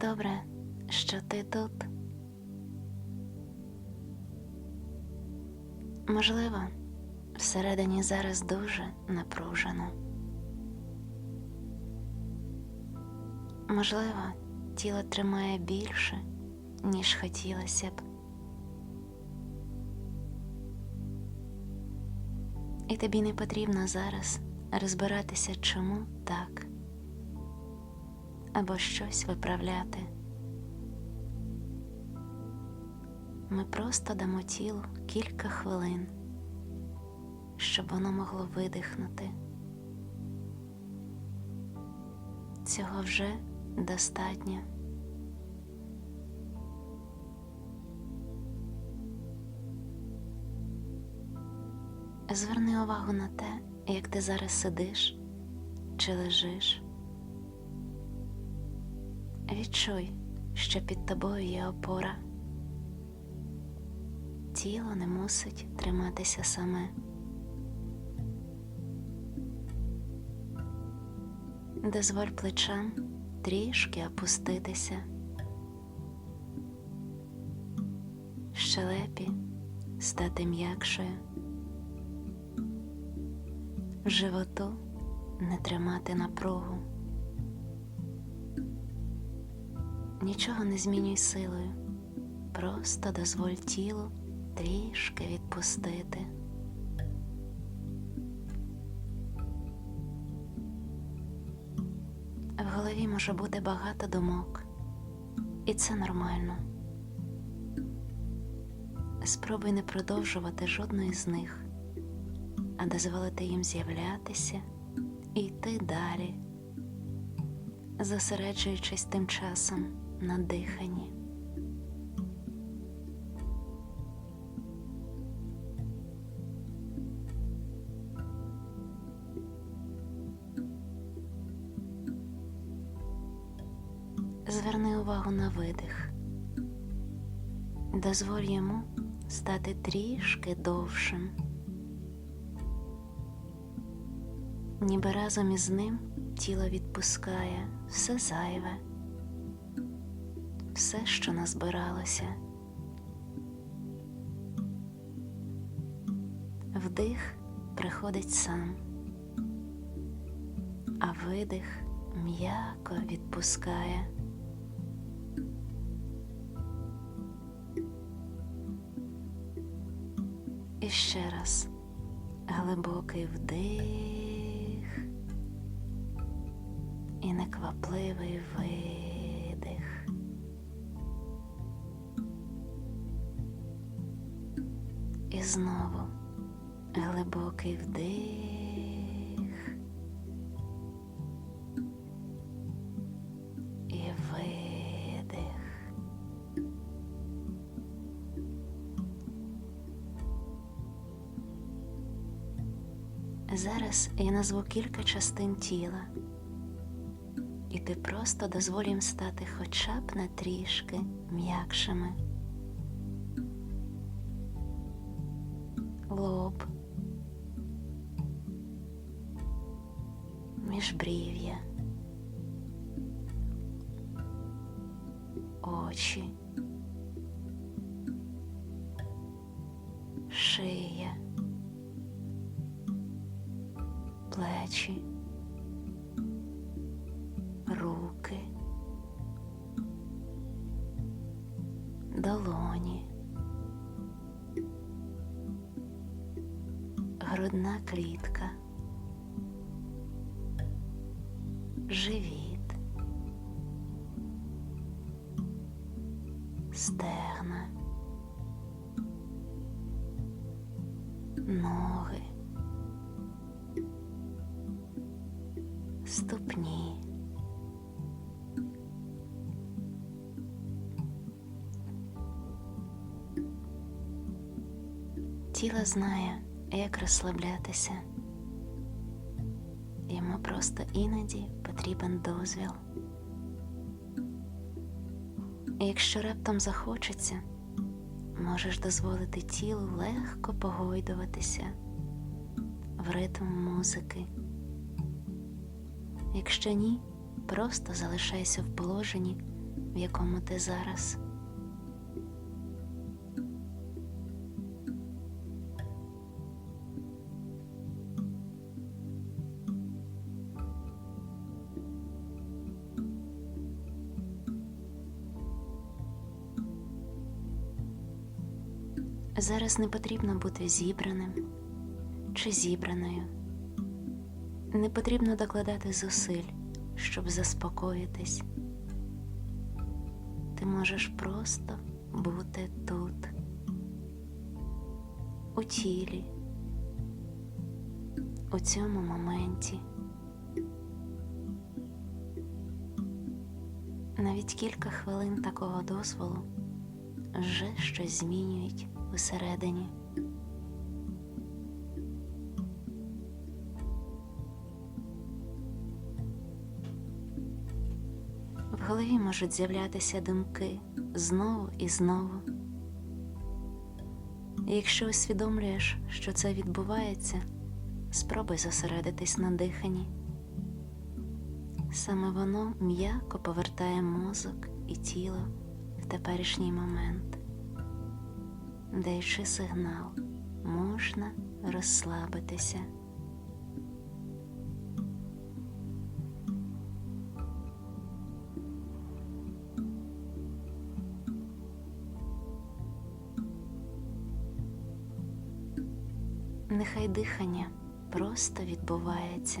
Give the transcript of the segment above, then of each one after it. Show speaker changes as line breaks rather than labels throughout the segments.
Добре, що ти тут. Можливо, всередині зараз дуже напружено. Можливо, тіло тримає більше, ніж хотілося б. І тобі не потрібно зараз розбиратися, чому так, або щось виправляти. Ми просто дамо тілу кілька хвилин, щоб воно могло видихнути. Цього вже достатньо. Зверни увагу на те, як ти зараз сидиш чи лежиш. Відчуй, що під тобою є опора. Тіло не мусить триматися саме. Дозволь плечам трішки опуститися. Щелепі стати м'якшою. Животу не тримати напругу. Нічого не змінюй силою, просто дозволь тілу трішки відпустити. В голові може бути багато думок, і це нормально. Спробуй не продовжувати жодної з них, а дозволити їм з'являтися і йти далі, зосереджуючись тим часом на диханні. Зверни увагу на видих. Дозволь йому стати трішки довшим. Ніби разом із ним тіло відпускає все зайве, все, що назбиралося. Вдих приходить сам, а видих м'яко відпускає. І ще раз глибокий вдих і неквапливий видих. Знову глибокий вдих і видих. Зараз я назву кілька частин тіла, і ти просто дозволь їм стати хоча б на трішки м'якшими. Міжбрів'я, очі, шия. плечі, руки, долоні, грудна клітка, живіт, стегна, ноги. ступні. Тіло знає, як розслаблятися. Просто іноді потрібен дозвіл. І якщо раптом захочеться, можеш дозволити тілу легко погойдуватися в ритм музики. Якщо ні, просто залишайся в положенні, в якому ти зараз. Зараз не потрібно бути зібраним чи зібраною. Не потрібно докладати зусиль, щоб заспокоїтись. Ти можеш просто бути тут, у тілі, у цьому моменті. Навіть кілька хвилин такого дозволу вже щось змінюють усередині. В голові можуть з'являтися думки знову і знову. Якщо усвідомлюєш, що це відбувається, спробуй зосередитись на диханні. Саме воно м'яко повертає мозок і тіло в теперішній момент, даючи сигнал, можна розслабитися. Нехай дихання просто відбувається.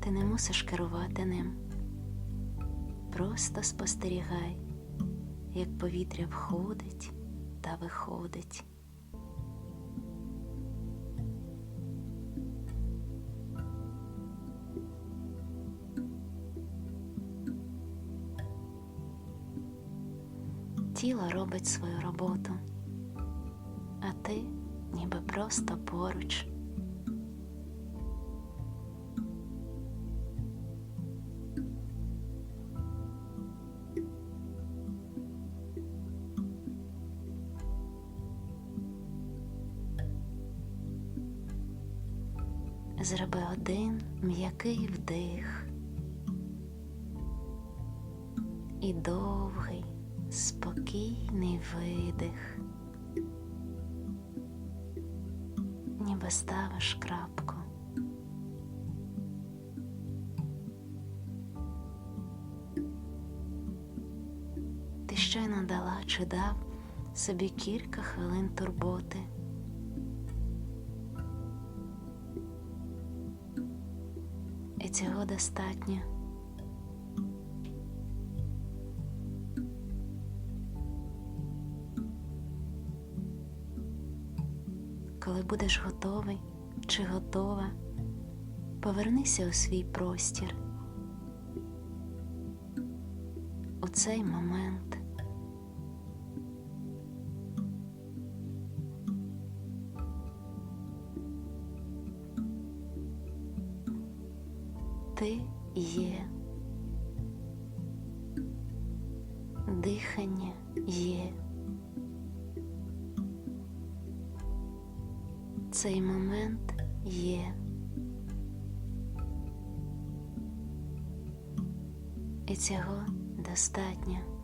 Ти не мусиш керувати ним. Просто спостерігай, як повітря входить та виходить. Тіло робить свою роботу, а ти ніби просто поруч. Зроби один м'який вдих і довгий, спокійний видих, ніби ставиш крапку. Ти щойно дала чи дав собі кілька хвилин турботи. І цього достатньо. Коли будеш готовий чи готова, повернися у свій простір. У цей момент. Дихання є. Цей момент є. І цього достатньо.